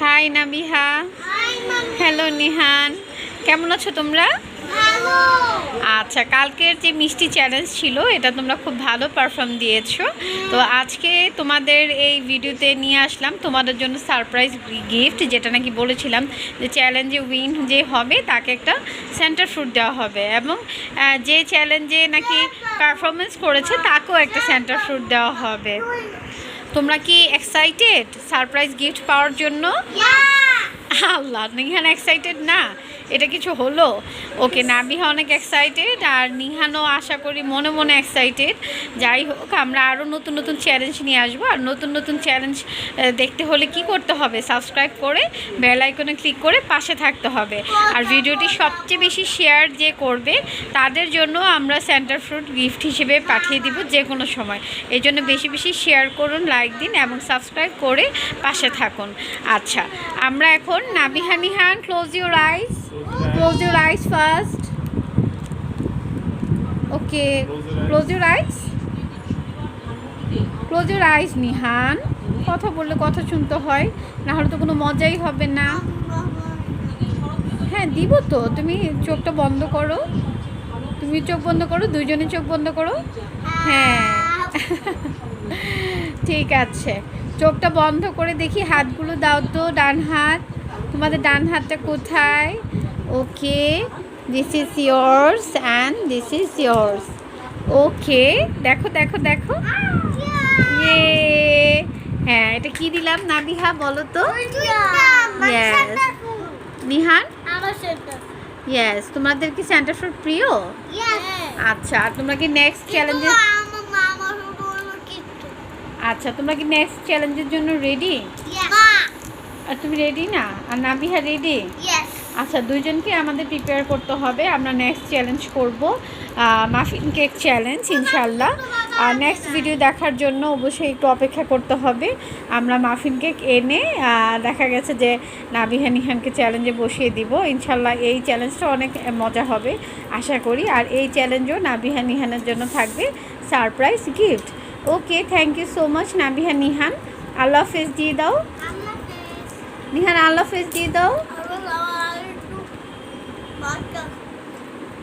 High Nabiha hello Nihan কেমন আছো তোমরা? আচ্ছা কালকের যে মিষ্টি চ্যালেঞ্জ ছিল এটা তোমরা খুব ভালো পারফর্ম দিয়েছ। তো আজকে তোমাদের এই ভিডিওতে নিয়ে আসলাম। তোমাদের জন্য সারপ্রাইজ গিফট যেটা নাকি বলেছিলাম যে চ্যালেঞ্জে উইন যে হবে তাকে একটা সেন্টার ফ্রুট দেওয়া হবে। এবং যে চ্যালেঞ্জে নাকি পারফরমেন্স করেছে তাকেও একটা সেন্টার ফ্রুট দেওয়া হবে। তোমরা কি এক্সাইটেড সারপ্রাইজ গিফট পাওয়ার জন্য? আল্লাহ নিহান এক্সাইটেড না। এটা কিছু হলো। ওকে, নাবিহা অনেক এক্সাইটেড আর নিহানও আশা করি মনে মনে এক্সাইটেড যাই হোক, আমরা আরও নতুন নতুন চ্যালেঞ্জ নিয়ে আসব। আর নতুন নতুন চ্যালেঞ্জ দেখতে হলে কি করতে হবে? সাবস্ক্রাইব করে বেল আইকনে ক্লিক করে পাশে থাকতে হবে। আর ভিডিওটি সবচেয়ে বেশি শেয়ার যে করবে, তাদের জন্য আমরা সেন্টার ফ্রুট গিফট হিসেবে পাঠিয়ে দিব যে কোনো সময়। এই জন্য বেশি বেশি শেয়ার করুন লাইক দিন এবং সাবস্ক্রাইব করে পাশে থাকুন। আচ্ছা আমরা এখন Nabiha Nihan close your eyes close your eyes first okay close your eyes close your eyes Nihan কথা বললে কথা শুনতে হয় না হলে তো কোনো মজাই হবে না। হ্যাঁ দিব তো। তুমি চোখটা বন্ধ করো। তুমি চোখ বন্ধ করো, দুইজনে চোখ বন্ধ করো। হ্যাঁ। ঠিক আছে। চোখটা বন্ধ করে দেখি হাতগুলো দাও তো, ডান হাত। তোমাদের ডান হাতটা কোথায়? Okay this is ears and this is ears okay দেখো দেখো দেখো। হ্যাঁ এটা কি দিলাম নাবিহা বলো তো? Yes. নিহান ইয়েস তোমাদের কি সেন্টার ফ্রুট প্রিয়? আচ্ছা আর তোমরা কি নেক্সট চ্যালেঞ্জে আচ্ছা তোমরা কি নেক্সট চ্যালেঞ্জের জন্য রেডি আর তুমি রেডি না? আর নাবিহা রেডি আচ্ছা দুইজনকে আমাদের প্রিপেয়ার করতে হবে। আমরা নেক্সট চ্যালেঞ্জ করব। মাফিন কেক চ্যালেঞ্জ ইনশাল্লাহ আর নেক্সট ভিডিও দেখার জন্য অবশ্যই একটু অপেক্ষা করতে হবে। আমরা মাফিন কেক এনে দেখা গেছে যে নাবিহা নিহানকে চ্যালেঞ্জে বসিয়ে দিব। ইনশাল্লাহ এই চ্যালেঞ্জটা অনেক মজা হবে আশা করি। আর এই চ্যালেঞ্জও নাবিহা নিহানের জন্য থাকবে surprise gift okay thank you so much Nabiha Nihan. Allah হাফেজ দিয়ে দাও। নিহান আল্লাহ হাফেজ দিয়ে দাও।